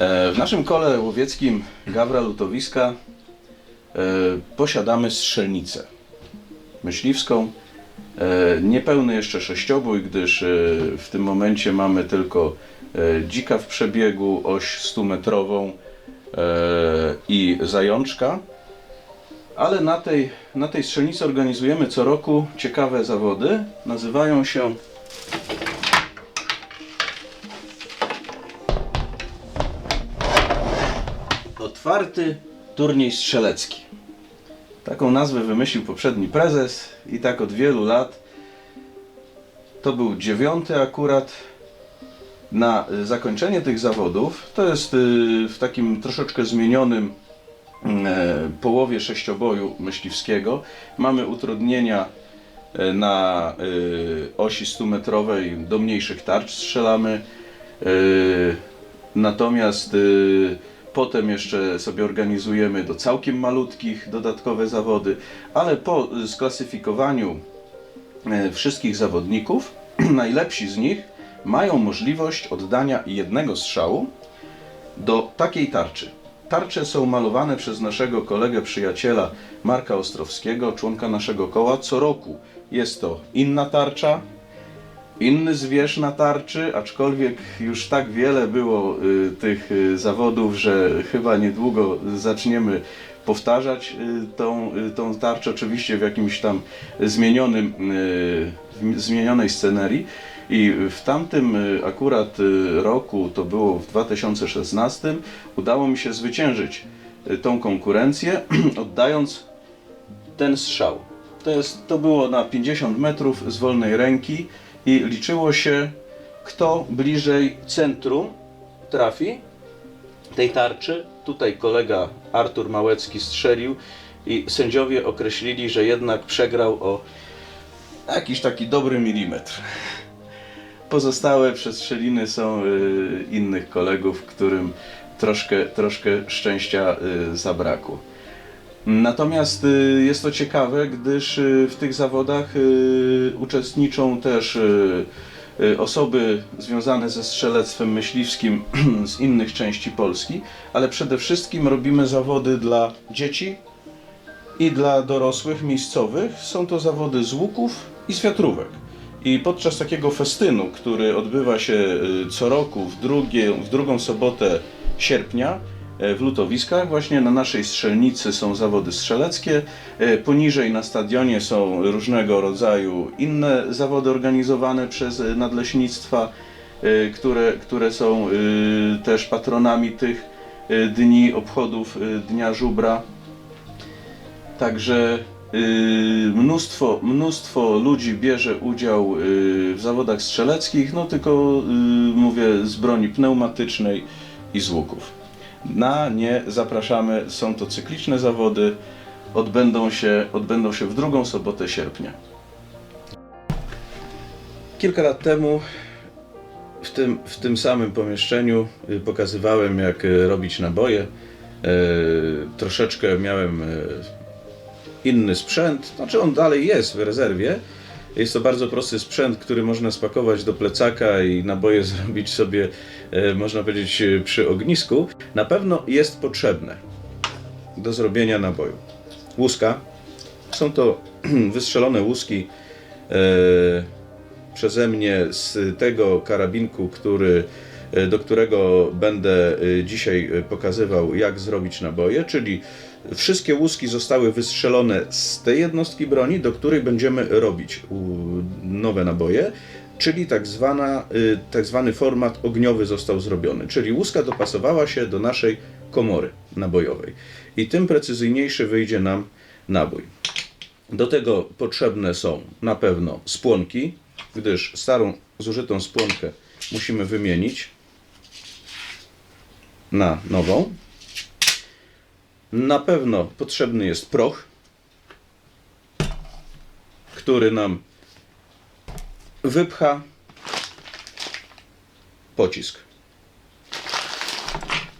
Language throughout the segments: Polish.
E, W naszym kole łowieckim Gawra Lutowiska e, posiadamy strzelnicę myśliwską. E, Niepełny jeszcze sześciobój, gdyż w tym momencie mamy tylko dzika w przebiegu, oś 100-metrową e, i zajączka. Ale na tej, na tej strzelnicy organizujemy co roku ciekawe zawody. Nazywają się Otwarty turniej strzelecki. Taką nazwę wymyślił poprzedni prezes i tak od wielu lat. To był dziewiąty akurat. Na y, zakończenie tych zawodów, to jest y, w takim troszeczkę zmienionym e, połowie sześcioboju myśliwskiego, mamy utrudnienia e, na y, osi 100-metrowej, do mniejszych tarcz strzelamy. Y, Natomiast y, potem jeszcze sobie organizujemy do całkiem malutkich dodatkowe zawody, ale po sklasyfikowaniu e, wszystkich zawodników, najlepsi z nich mają możliwość oddania jednego strzału do takiej tarczy. Tarcze są malowane przez naszego kolegę, przyjaciela Marka Ostrowskiego, członka naszego koła. Co roku jest to inna tarcza, inny zwierz na tarczy, aczkolwiek już tak wiele było y, tych y, zawodów, że chyba niedługo zaczniemy powtarzać y, tą, y, tą tarczę, oczywiście w jakimś tam zmienionym, y, zmienionej scenerii. I w tamtym y, akurat y, roku, to było w 2016, udało mi się zwyciężyć y, tą konkurencję, oddając ten strzał. To, jest, to było na 50 metrów z wolnej ręki i liczyło się, kto bliżej centrum trafi tej tarczy. Tutaj kolega Artur Małecki strzelił i sędziowie określili, że jednak przegrał o jakiś taki dobry milimetr. Pozostałe przestrzeliny są y, innych kolegów, którym troszkę, troszkę szczęścia y, zabrakło. Natomiast y, jest to ciekawe, gdyż y, w tych zawodach y, uczestniczą też osoby związane ze strzelectwem myśliwskim z innych części Polski, ale przede wszystkim robimy zawody dla dzieci i dla dorosłych miejscowych. Są to zawody z łuków i z wiatrówek. I podczas takiego festynu, który odbywa się co roku w, drugie, w drugą sobotę sierpnia w Lutowiskach, właśnie na naszej strzelnicy są zawody strzeleckie. E, Poniżej na stadionie są różnego rodzaju inne zawody organizowane przez e, nadleśnictwa, e, które, które są e, też patronami tych e, dni obchodów e, Dnia Żubra. Także mnóstwo, mnóstwo ludzi bierze udział w zawodach strzeleckich, no tylko mówię z broni pneumatycznej i z łuków. Na nie zapraszamy, są to cykliczne zawody, odbędą się, odbędą się w drugą sobotę sierpnia. Kilka lat temu w tym, w tym samym pomieszczeniu y, pokazywałem, jak y, robić naboje. E, Troszeczkę miałem inny sprzęt, znaczy on dalej jest w rezerwie. Jest to bardzo prosty sprzęt, który można spakować do plecaka i naboje zrobić sobie, e, można powiedzieć, e, przy ognisku. Na pewno jest potrzebne do zrobienia naboju. Łuska. Są to wystrzelone łuski e, przeze mnie z tego karabinku, który, do którego będę dzisiaj pokazywał, jak zrobić naboje, czyli wszystkie łuski zostały wystrzelone z tej jednostki broni, do której będziemy robić nowe naboje, czyli tak, zwana, y, tak zwany format ogniowy został zrobiony, czyli łuska dopasowała się do naszej komory nabojowej i tym precyzyjniejszy wyjdzie nam nabój. Do tego potrzebne są na pewno spłonki, gdyż starą zużytą spłonkę musimy wymienić na nową. Na pewno potrzebny jest proch, który nam wypcha pocisk.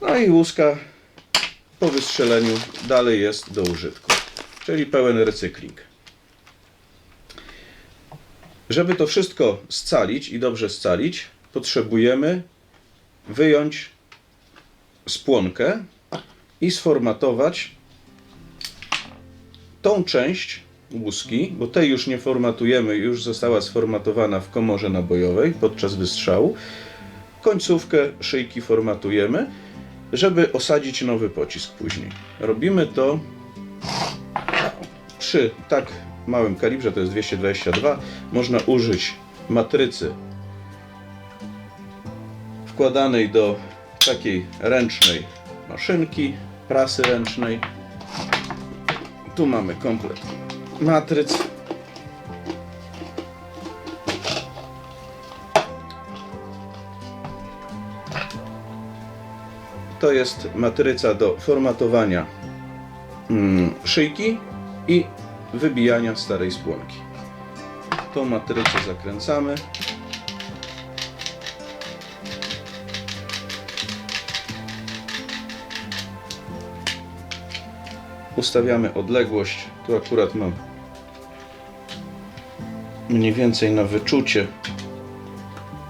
No i łuska po wystrzeleniu dalej jest do użytku, czyli pełen recykling. Żeby to wszystko scalić i dobrze scalić, potrzebujemy wyjąć spłonkę i sformatować tą część łuski, bo tej już nie formatujemy, już została sformatowana w komorze nabojowej podczas wystrzału. Końcówkę szyjki formatujemy, żeby osadzić nowy pocisk później. Robimy to przy tak małym kalibrze, to jest 222, można użyć matrycy wkładanej do takiej ręcznej maszynki, prasy ręcznej. Tu mamy komplet matryc. To jest matryca do formatowania mm, szyjki i wybijania starej spłonki. Tą matrycę zakręcamy. Ustawiamy odległość. Tu akurat mam mniej więcej na wyczucie.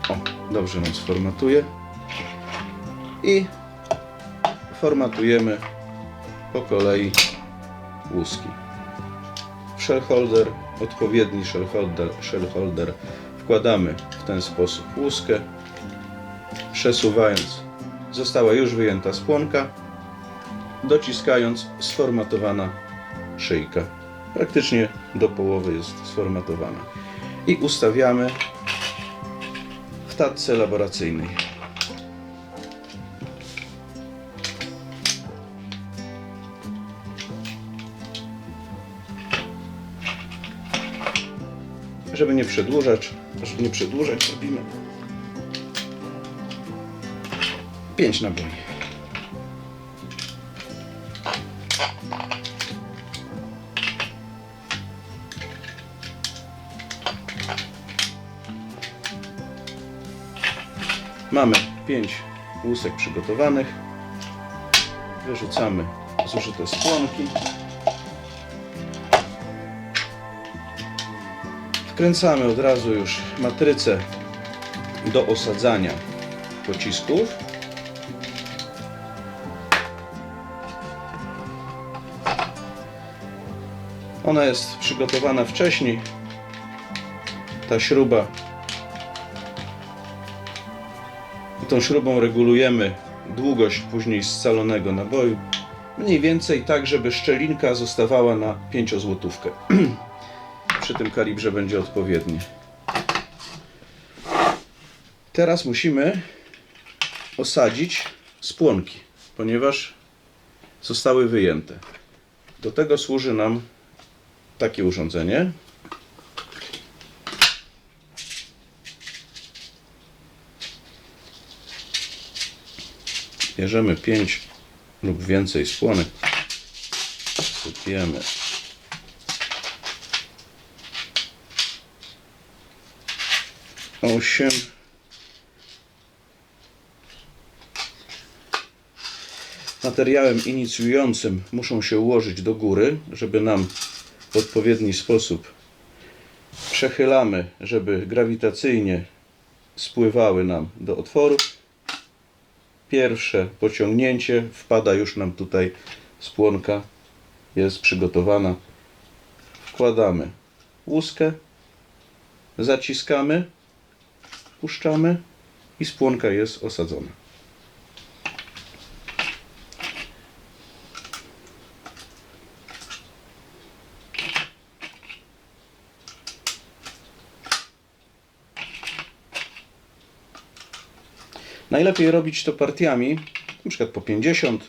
O, dobrze nam sformatuje. I formatujemy po kolei łuski. Shellholder, odpowiedni shellholder, shellholder wkładamy w ten sposób łuskę. Przesuwając, została już wyjęta spłonka. Dociskając, sformatowana szyjka. Praktycznie do połowy jest sformatowana. I ustawiamy w tatce laboracyjnej. Żeby nie przedłużać, żeby nie przedłużać, robimy 5 naboi. Mamy 5 łusek przygotowanych. Wyrzucamy zużyte spłonki. Wkręcamy od razu już matrycę do osadzania pocisków. Ona jest przygotowana wcześniej. Ta śruba tą śrubą regulujemy długość później scalonego naboju. Mniej więcej tak, żeby szczelinka zostawała na 5 złotówkę. Przy tym kalibrze będzie odpowiednie. Teraz musimy osadzić spłonki, ponieważ zostały wyjęte. Do tego służy nam takie urządzenie. Bierzemy 5 lub więcej spłonek. Sypiemy. Osiem. Materiałem inicjującym muszą się ułożyć do góry, żeby nam w odpowiedni sposób przechylamy, żeby grawitacyjnie spływały nam do otworu pierwsze pociągnięcie, wpada już nam tutaj spłonka, jest przygotowana. Wkładamy łuskę, zaciskamy, puszczamy i spłonka jest osadzona. Najlepiej robić to partiami, na przykład po 50,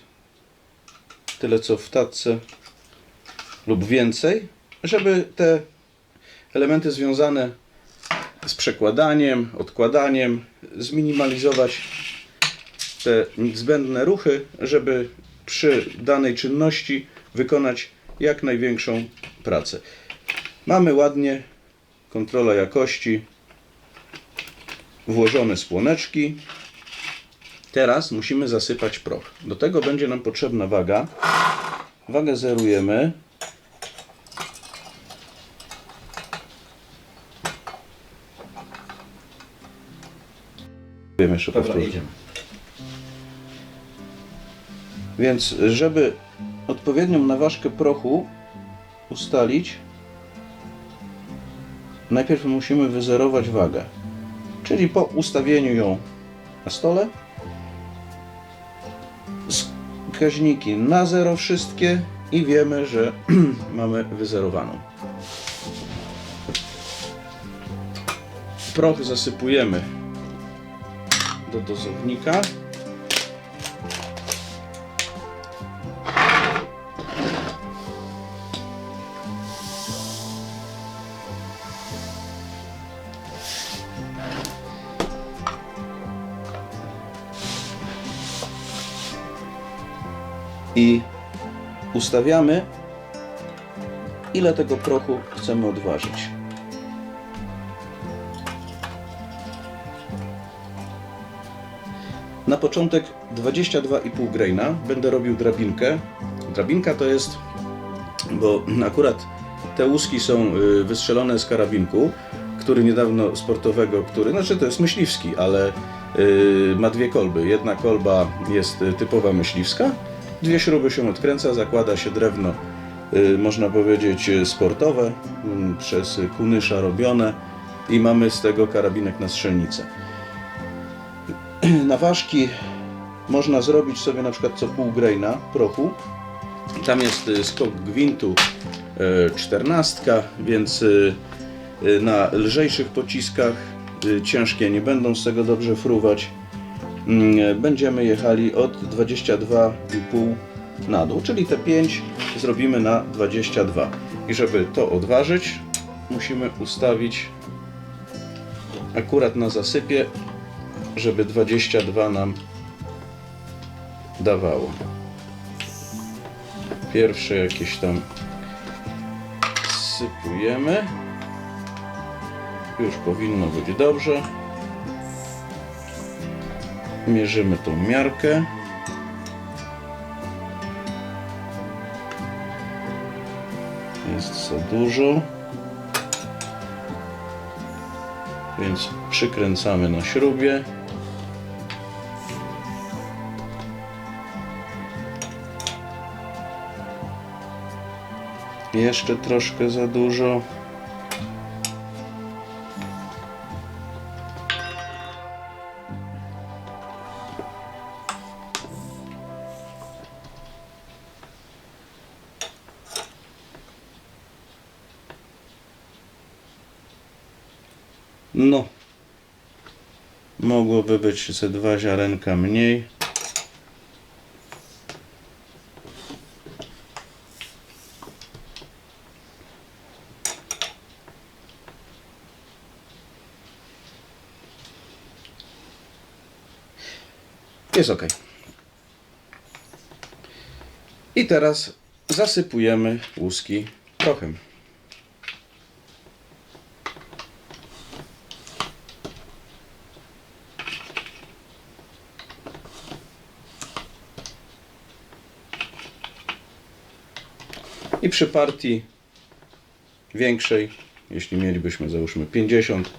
tyle co w tatce lub więcej, żeby te elementy związane z przekładaniem, odkładaniem, zminimalizować te niezbędne ruchy, żeby przy danej czynności wykonać jak największą pracę. Mamy ładnie kontrola jakości, włożone spłoneczki. Teraz musimy zasypać proch. Do tego będzie nam potrzebna waga. Wagę zerujemy. Wiem jeszcze Dobra, idziemy. Więc żeby odpowiednią naważkę prochu ustalić, najpierw musimy wyzerować wagę. Czyli po ustawieniu ją na stole, wskaźniki na zero wszystkie i wiemy, że mamy wyzerowaną. Proch zasypujemy do dozownika. Ustawiamy, ile tego prochu chcemy odważyć. Na początek 22,5 graina. Będę robił drabinkę. Drabinka to jest, bo akurat te łuski są y, wystrzelone z karabinku, który niedawno sportowego, który, znaczy to jest myśliwski, ale y, ma dwie kolby. Jedna kolba jest y, typowa myśliwska, dwie śruby się odkręca, zakłada się drewno, y, można powiedzieć y, sportowe, mm, przez kunysza robione i mamy z tego karabinek na strzelnicę. Naważki można zrobić sobie na przykład co pół graina prochu. Tam jest y, skok gwintu y, 14, więc y, y, na lżejszych pociskach y, ciężkie nie będą z tego dobrze fruwać. Mm, Będziemy jechali od 22,5 na dół, czyli te 5 zrobimy na 22. I żeby to odważyć, musimy ustawić akurat na zasypie żeby 22 nam dawało. Pierwsze jakieś tam sypujemy. Już powinno być dobrze. Mierzymy tą miarkę. Jest za dużo. Więc przykręcamy na śrubie. Jeszcze troszkę za dużo. Być ze dwa ziarenka mniej. Jest ok. I teraz zasypujemy łuski prochem. I przy partii większej, jeśli mielibyśmy załóżmy 50,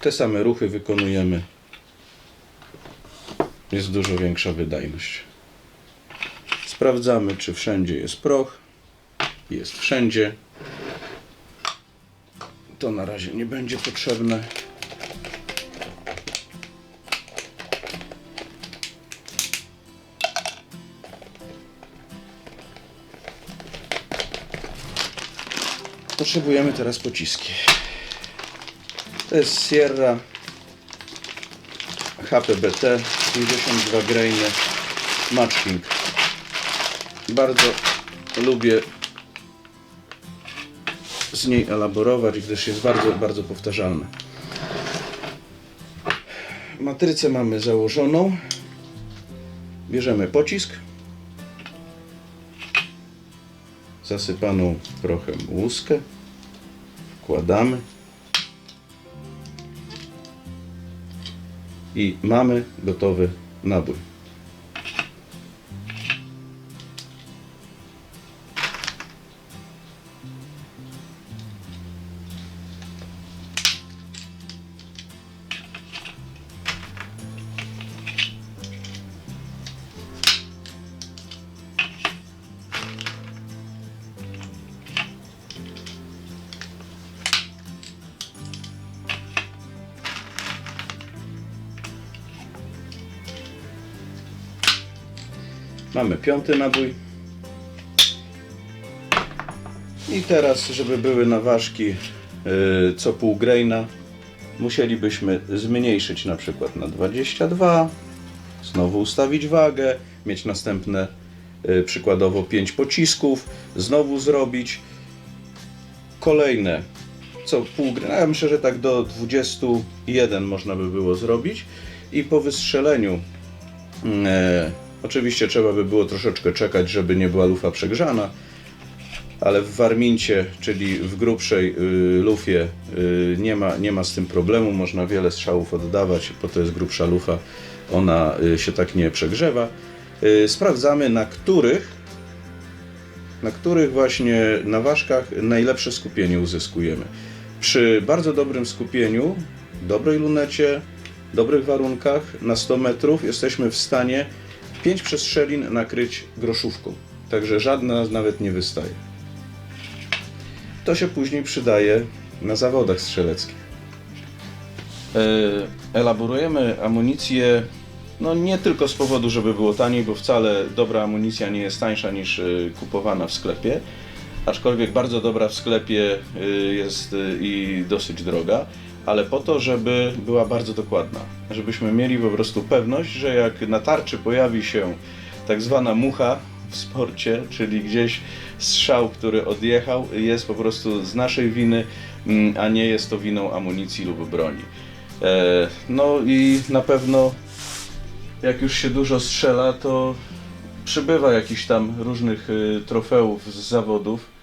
te same ruchy wykonujemy. Jest dużo większa wydajność. Sprawdzamy, czy wszędzie jest proch. Jest wszędzie. To na razie nie będzie potrzebne. Potrzebujemy teraz pociski. To jest Sierra HPBT 52 grainy Matching. Bardzo lubię z niej elaborować, gdyż jest bardzo, bardzo powtarzalna. Matrycę mamy założoną. Bierzemy pocisk. Zasypaną prochem łuskę. Wkładamy. i mamy gotowy nabój. Mamy piąty nabój. I teraz, żeby były naważki yy, co pół graina, musielibyśmy zmniejszyć na przykład na 22, znowu ustawić wagę, mieć następne yy, przykładowo 5 pocisków, znowu zrobić kolejne co pół graina. Ja myślę, że tak do 21 można by było zrobić i po wystrzeleniu E, oczywiście trzeba by było troszeczkę czekać, żeby nie była lufa przegrzana, ale w warmincie, czyli w grubszej y, lufie y, nie, ma, nie ma z tym problemu, można wiele strzałów oddawać, bo to jest grubsza lufa, ona y, się tak nie przegrzewa. Y, sprawdzamy na których na których właśnie naważkach najlepsze skupienie uzyskujemy. Przy bardzo dobrym skupieniu, dobrej lunecie, dobrych warunkach na 100 metrów jesteśmy w stanie 5 przestrzelin nakryć groszówką. Także żadna nawet nie wystaje. To się później przydaje na zawodach strzeleckich. E, Elaborujemy amunicję no nie tylko z powodu, żeby było taniej, bo wcale dobra amunicja nie jest tańsza niż y, kupowana w sklepie, aczkolwiek bardzo dobra w sklepie y, jest y, i dosyć droga, ale po to, żeby była bardzo dokładna, żebyśmy mieli po prostu pewność, że jak na tarczy pojawi się tak zwana mucha w sporcie, czyli gdzieś strzał, który odjechał, jest po prostu z naszej winy, mm, a nie jest to winą amunicji lub broni. E, No i na pewno jak już się dużo strzela, to przybywa jakichś tam różnych y, trofeów z zawodów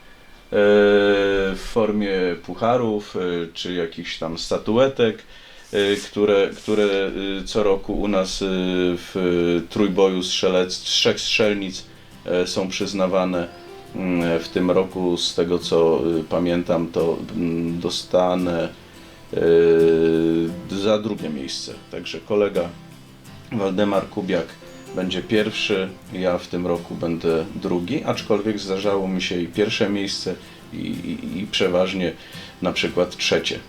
w formie pucharów y, czy jakichś tam statuetek, y, które, które y, co roku u nas w trójboju strzelec, trzech strzelnic są przyznawane. Mm, W tym roku, z tego co pamiętam, to mm, dostanę za drugie miejsce. Także kolega Waldemar Kubiak będzie pierwszy, ja w tym roku będę drugi, aczkolwiek zdarzało mi się i pierwsze miejsce i, i, i przeważnie na przykład trzecie.